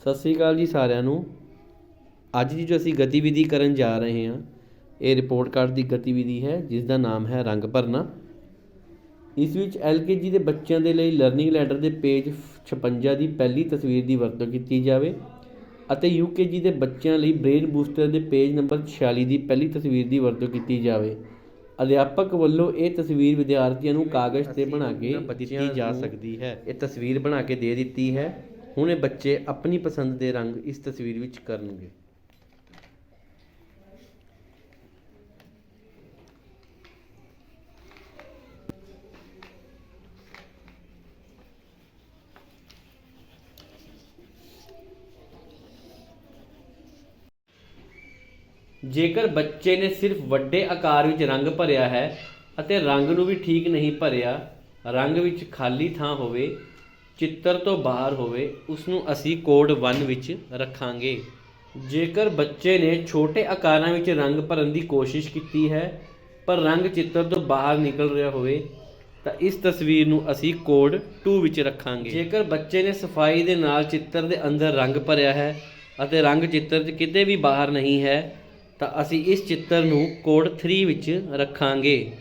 ਸਤਿ ਸ੍ਰੀ ਅਕਾਲ ਜੀ ਸਾਰਿਆਂ ਨੂੰ। ਅੱਜ ਦੀ ਜੋ ਅਸੀਂ ਗਤੀਵਿਧੀ ਕਰਨ ਜਾ ਰਹੇ ਹਾਂ ਇਹ ਰਿਪੋਰਟ ਕਾਰਡ ਦੀ ਗਤੀਵਿਧੀ ਹੈ ਜਿਸ ਦਾ ਨਾਮ ਹੈ ਰੰਗ ਭਰਨਾ। ਇਸ ਵਿੱਚ ਐਲਕੇਜੀ ਦੇ ਬੱਚਿਆਂ ਦੇ ਲਈ ਲਰਨਿੰਗ ਲੈਟਰ ਦੇ ਪੇਜ 56 ਦੀ ਪਹਿਲੀ ਤਸਵੀਰ ਦੀ ਵਰਤੋਂ ਕੀਤੀ ਜਾਵੇ ਅਤੇ ਯੂਕੇਜੀ ਦੇ ਬੱਚਿਆਂ ਲਈ ਬ੍ਰੇਨ ਬੂਸਟਰ ਦੇ ਪੇਜ ਨੰਬਰ 46 ਦੀ ਪਹਿਲੀ ਤਸਵੀਰ ਦੀ ਵਰਤੋਂ ਕੀਤੀ ਜਾਵੇ। ਅਧਿਆਪਕ ਵੱਲੋਂ ਇਹ ਤਸਵੀਰ ਵਿਦਿਆਰਥੀਆਂ ਨੂੰ ਕਾਗਜ਼ ਤੇ ਬਣਾ ਕੇ ਦਿੱਤੀ ਜਾ ਸਕਦੀ ਹੈ। ਇਹ ਤਸਵੀਰ ਬਣਾ ਕੇ ਦੇ ਦਿੱਤੀ ਹੈ। ਹੁਣ ਇਹ ਬੱਚੇ ਆਪਣੀ ਪਸੰਦ ਦੇ ਰੰਗ ਇਸ ਤਸਵੀਰ ਵਿੱਚ ਕਰਨਗੇ। ਜੇਕਰ ਬੱਚੇ ਨੇ ਸਿਰਫ ਵੱਡੇ ਆਕਾਰ ਵਿੱਚ ਰੰਗ ਭਰਿਆ ਹੈ ਅਤੇ ਰੰਗ ਨੂੰ ਵੀ ਠੀਕ ਨਹੀਂ ਭਰਿਆ, ਰੰਗ ਵਿੱਚ ਖਾਲੀ ਥਾਂ ਹੋਵੇ ਚਿੱਤਰ ਤੋਂ ਬਾਹਰ ਹੋਵੇ ਉਸ ਨੂੰ ਅਸੀਂ ਕੋਡ 1 ਵਿੱਚ ਰੱਖਾਂਗੇ। ਜੇਕਰ ਬੱਚੇ ਨੇ ਛੋਟੇ ਆਕਾਰਾਂ ਵਿੱਚ ਰੰਗ ਭਰਨ ਦੀ ਕੋਸ਼ਿਸ਼ ਕੀਤੀ ਹੈ, ਪਰ ਰੰਗ ਚਿੱਤਰ ਤੋਂ ਬਾਹਰ ਨਿਕਲ ਰਿਹਾ ਹੋਵੇ, ਤਾਂ ਇਸ ਤਸਵੀਰ ਨੂੰ ਅਸੀਂ ਕੋਡ 2 ਵਿੱਚ ਰੱਖਾਂਗੇ। ਜੇਕਰ ਬੱਚੇ ਨੇ ਸਫ਼ਾਈ ਦੇ ਨਾਲ ਚਿੱਤਰ ਦੇ ਅੰਦਰ ਰੰਗ ਭਰਿਆ ਹੈ ਅਤੇ ਰੰਗ ਚਿੱਤਰ 'ਚ ਕਿਤੇ ਵੀ ਬਾਹਰ ਨਹੀਂ ਹੈ, ਤਾਂ ਅਸੀਂ ਇਸ ਚਿੱਤਰ ਨੂੰ ਕੋਡ 3 ਵਿੱਚ ਰੱਖਾਂਗੇ।